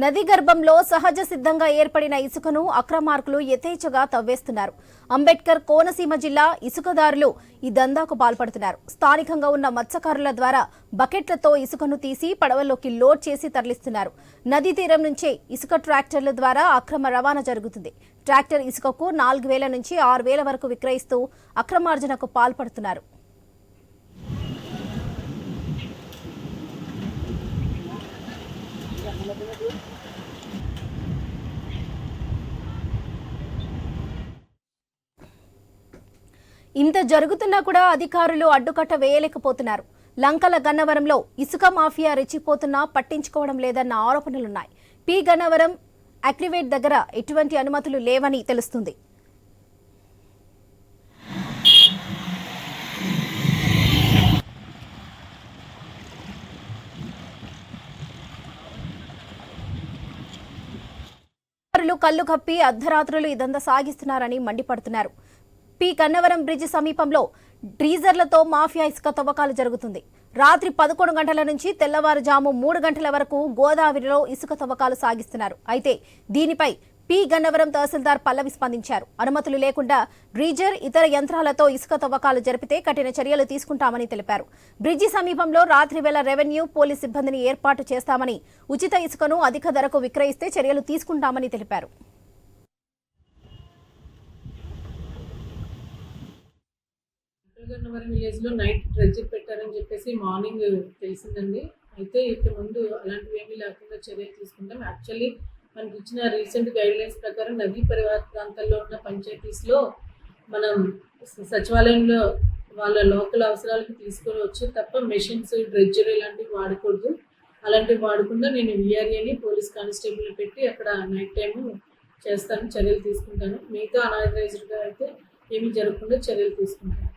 నది గర్భంలో సహజ సిద్ధంగా ఏర్పడిన ఇసుకను అక్రమార్కులు యథేచ్ఛగా తవ్వేస్తున్నారు. అంబేద్కర్ కోనసీమ జిల్లా ఇసుకదారులు ఈ దందాకు పాల్పడుతున్నారు. స్థానికంగా ఉన్న మత్స్యకారుల ద్వారా బకెట్లతో ఇసుకను తీసి పడవల్లోకి లోడ్ చేసి తరలిస్తున్నారు. నదీ తీరం నుంచే ఇసుక ట్రాక్టర్ల ద్వారా అక్రమ రవాణా జరుగుతుంది. ట్రాక్టర్ ఇసుకకు నాలుగు వేల నుంచి ఆరు వేల వరకు విక్రయిస్తూ అక్రమార్జనకు పాల్పడుతున్నారు. ఇంత జరుగుతున్నా కూడా అధికారులు అడ్డుకట్ట వేయలేకపోతున్నారు. లంకల గన్నవరంలో ఇసుక మాఫియా రెచ్చిపోతున్నా పట్టించుకోవడం లేదన్న ఆరోపణలున్నాయి. పి గన్నవరం అక్రివేట్ దగ్గర ఎటువంటి అనుమతులు లేవని తెలుస్తుంది. అధికారులు కళ్ళు కప్పి అర్ధరాత్రులు ఇదంతా సాగిస్తున్నారని మండిపడుతున్నారు. పి. కన్నవరం బ్రిడ్జ్ సమీపంలో డ్రీజర్లతో మాఫియా ఇసుక తవ్వకాలు జరుగుతుంది. రాత్రి పదకొండు గంటల నుంచి తెల్లవారుజాము మూడు గంటల వరకు గోదావరిలో ఇసుక తవ్వకాలు సాగిస్తున్నారు. అయితే దీనిపై పి గన్నవరం తహసీల్దార్ పల్లవి స్పందించారు. అనుమతులు లేకుండా డ్రీజర్ ఇతర యంత్రాలతో ఇసుక తవ్వకాలు జరిపితే కఠిన చర్యలు తీసుకుంటామని తెలిపారు. బ్రిడ్జి సమీపంలో రాత్రి వేళ రెవెన్యూ పోలీస్ సిబ్బందిని ఏర్పాటు చేస్తామని ఉచిత ఇసుకను అధిక ధరకు విక్రయిస్తే చర్యలు తీసుకుంటామని తెలిపారు. గన్నవరం విలేజ్లో నైట్ పెట్టారని చెప్పేసి మార్నింగ్ తెలిసిందండి. అయితే ఇక ముందు అలాంటివి ఏమీ లేకుండా చర్యలు తీసుకుంటాం. యాక్చువల్లీ మనకి ఇచ్చిన రీసెంట్ గైడ్ లైన్స్ ప్రకారం నదీ పరివాహ ప్రాంతాల్లో ఉన్న పంచాయతీస్లో మనం సచివాలయంలో వాళ్ళ లోకల్ అవసరాలకు తీసుకొని వచ్చి తప్ప మెషిన్స్ డ్రెడ్జర్ ఇలాంటివి వాడకూడదు. అలాంటివి వాడకుండా నేను విఆర్ఏని పోలీస్ కానిస్టేబుల్ పెట్టి అక్కడ నైట్ టైము చేస్తాను చర్యలు తీసుకుంటాను. మిగతా అనాథరైజ్డ్గా అయితే ఏమీ జరగకుండా చర్యలు తీసుకుంటాను.